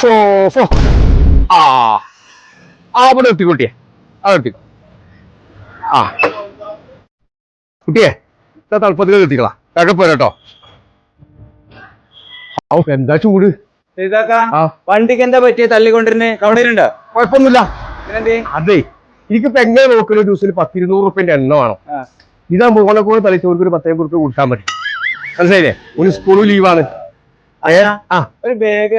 ഫോ ഫോ ആ. ആ അവിടെ എത്തി കുട്ടിയെ. അവിടെ എത്തി ആ. കുട്ടിയെ ഇതാ തളപ്പത്തിൽ എത്തിക്കളാ കേട്ടോ ഔ എന്താ ചൂട്? വണ്ടിക്ക് എന്താ പറ്റിയ? തള്ളിക്കൊണ്ടിരുന്നേ. കവണയിലുണ്ടോ കുഴപ്പമൊന്നുമില്ല. അതെ എനിക്കിപ്പോ എങ്ങനെ നോക്കുന്ന ജ്യൂസിൽ പത്തിരുന്നൂറ് റുപ്യന്റെ എണ്ണമാണോ ഇതാകുമ്പോൾ ഓനെ കൂടെ തളിച്ചവർക്ക് ഒരു പത്തേ റുപ്യ കൊടുക്കാൻ പറ്റും മനസ്സിലായില്ലേ? ഒരു സ്കൂൾ ലീവാണ് ഒരു ബാഗ്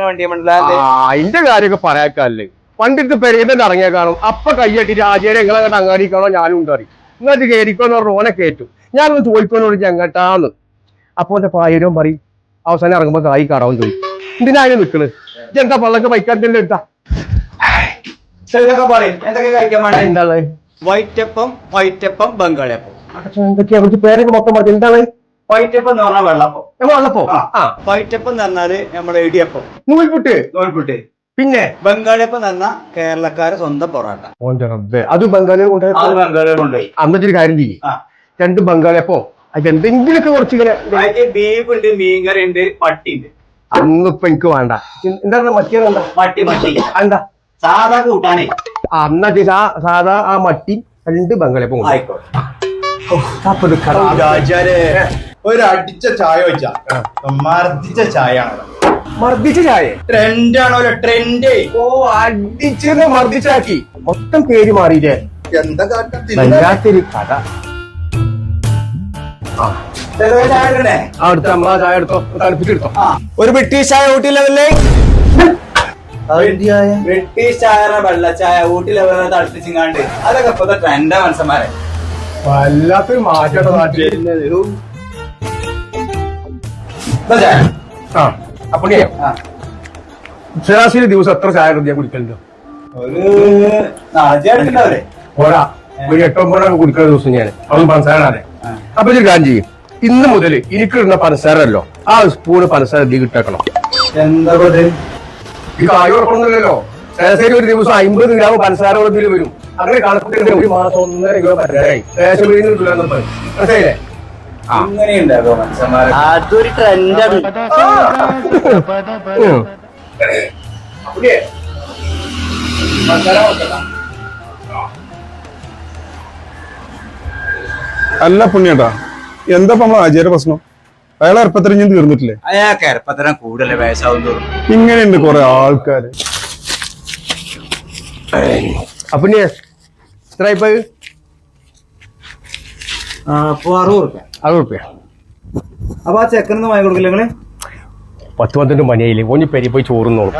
വണ്ടി ആ, അതിന്റെ കാര്യമൊക്കെ പറയാക്കല്ലേ? പണ്ടിട്ട് പെരേന്റെ ഇറങ്ങിയ കാണും. അപ്പൊ കയ്യട്ടി രാജേരെ നിങ്ങളെ അങ്ങോട്ട് അങ്ങാടിക്കാണോ ഞാനും ഉണ്ടറി എന്നിട്ട് കയറിക്കോന്ന് പറഞ്ഞു ഓനെ കയറ്റും ഞാനൊന്ന് ചോദിക്കോന്നോട് വിളിച്ച് എങ്ങട്ടാന്ന്. അപ്പൊ എന്റെ പായരും പറയും അവസാനം ഇറങ്ങുമ്പോ കായി കടവും ചോദിക്കും. എന്തിനാ അതിന് നിക്കണ്? എന്താ പള്ളൊക്കെ ബൈക്കാട്ടിന്റെ എടുത്താ? പറയും. എന്തൊക്കെ കഴിക്കാൻ വേണ്ടേ? എന്താ വൈറ്റപ്പം വൈറ്റപ്പം ബംഗാളിയപ്പം. എന്തൊക്കെയാ? പേരൊക്കെ മൊത്തം മതി. എന്താണ്? വൈറ്റപ്പം എന്ന് പറഞ്ഞാൽ വെള്ളപ്പം. വന്നപ്പോ ആ. ആ. വൈറ്റപ്പം എന്ന് പറഞ്ഞാൽ നമ്മുടെ ഇടിയപ്പം. നൂൽപുട്ട്. നൂൽപുട്ട്. പിന്നെ? ബംഗാളിയപ്പം എന്ന് പറഞ്ഞാൽ കേരളക്കാരെ സ്വന്തം പൊറോട്ട. അത് ബംഗാളികൾ അത് കൊണ്ടുപോയി ബംഗാളികൾ കൊണ്ടുപോയി. അന്നത്തെ കാര്യം ചെയ്യും. ആ. രണ്ട് ബംഗാളിയപ്പോ അത് എന്തെങ്കിലുമൊക്കെ കുറച്ച് ഇങ്ങനെ ബീഫ് ഉണ്ട് മീൻകറി ഉണ്ട് പട്ടി ഉണ്ട് അന്നിപ്പൊ എനിക്ക് വേണ്ട. എന്താ മറ്റേ മട്ടി മട്ടി എന്താ സാധാ കൂട്ടാനേ. ആ, എന്നാ ചെയ്യ് സാ- സാധാ ആ മട്ടി രണ്ട് ബംഗാളിയപ്പം ആയിക്കോട്ടെ. അപ്പൊ രാജാരെ. ഒരു അടിച്ച ചായ വെച്ചാ. മർദ്ദിച്ച ചായ മർദ്ദിച്ച ചായ? ട്രെൻഡാണോ ട്രെൻഡ്. ഓ അടിച്ചത് മർദ്ദിച്ചാക്കി. മൊത്തം പേര് മാറിയില്ലേ? എന്താ കഥ? അടുത്ത അമ്മ ചായ എടുത്തോ തണുപ്പിച്ചെടുത്തോ. ഒരു ബ്രിട്ടീഷ് ചായ ഊട്ടി ലെവലിലെ ബ്രിട്ടീഷ് ചായ വെള്ളച്ചായ ചായ. ഊട്ടി ലെവലിലെ തളിപ്പിച്ചിങ്ങാണ്ട് അതൊക്കെ ഇപ്പത്തെ ട്രെൻഡാ മനസ്സന്മാരെ വല്ലാത്തൊരു മാറ്റം. ആ. ശരാശരി ദിവസം എത്ര ചായ ഞാൻ കുടിക്കലുണ്ടോ ഒരു പോരാ. ഒരു എട്ടൊമ്പതൊക്കെ കുടിക്കുന്ന ദിവസം ഞാൻ. അതും പഞ്ചസാര ആ. അപ്പൊ ഒരു കാര്യം ചെയ്യും. ഇന്ന് മുതൽ എനിക്കിടുന്ന പഞ്ചസാരല്ലോ ആ സ്പൂണ് പഞ്ചസാര ഇതിൽ ഇട്ടേക്കണം. എന്താ ഇത്? ഈ കായ് ഉറക്കണമെന്നില്ലല്ലോ ശരാശരി ഒരു ദിവസം അമ്പത് ഗ്രാം പഞ്ചസാര ഇതിൽ വരും. അങ്ങനെ കണക്കിട്ട് ഒരു മാസം ഒന്നര കിലോ പഞ്ചസാരയായി. ശേഷം മനസ്സിലായില്ലേ? അതൊരു ട്രെൻഡാണ് അല്ല പുണ്യേട്ടാ എന്താ നമ്മളെ ആചാര്യ പ്രശ്നം അയാൾ എരപ്പത്തരം തീർന്നിട്ടില്ലേ അയാൾക്ക് എരപ്പത്തരം കൂടുതൽ വയസ്സാവും ഇങ്ങനെയുണ്ട് കൊറേ ആൾക്കാര് അപ്പൊ ഇത്രയായിപ്പോയി എത്ര ഇപ്പൊ അപ്പൊ അറുപത് റുപ്യ. അറുപത് റുപ്യ. അപ്പൊ ആ ചെക്കനൊന്നും വാങ്ങി കൊടുക്കില്ല നിങ്ങൾ? പത്ത് പന്ത്രണ്ട് മണിയായില്ലേ? ഓഞ്ഞി പെരി പോയി ചോറുന്നോളും.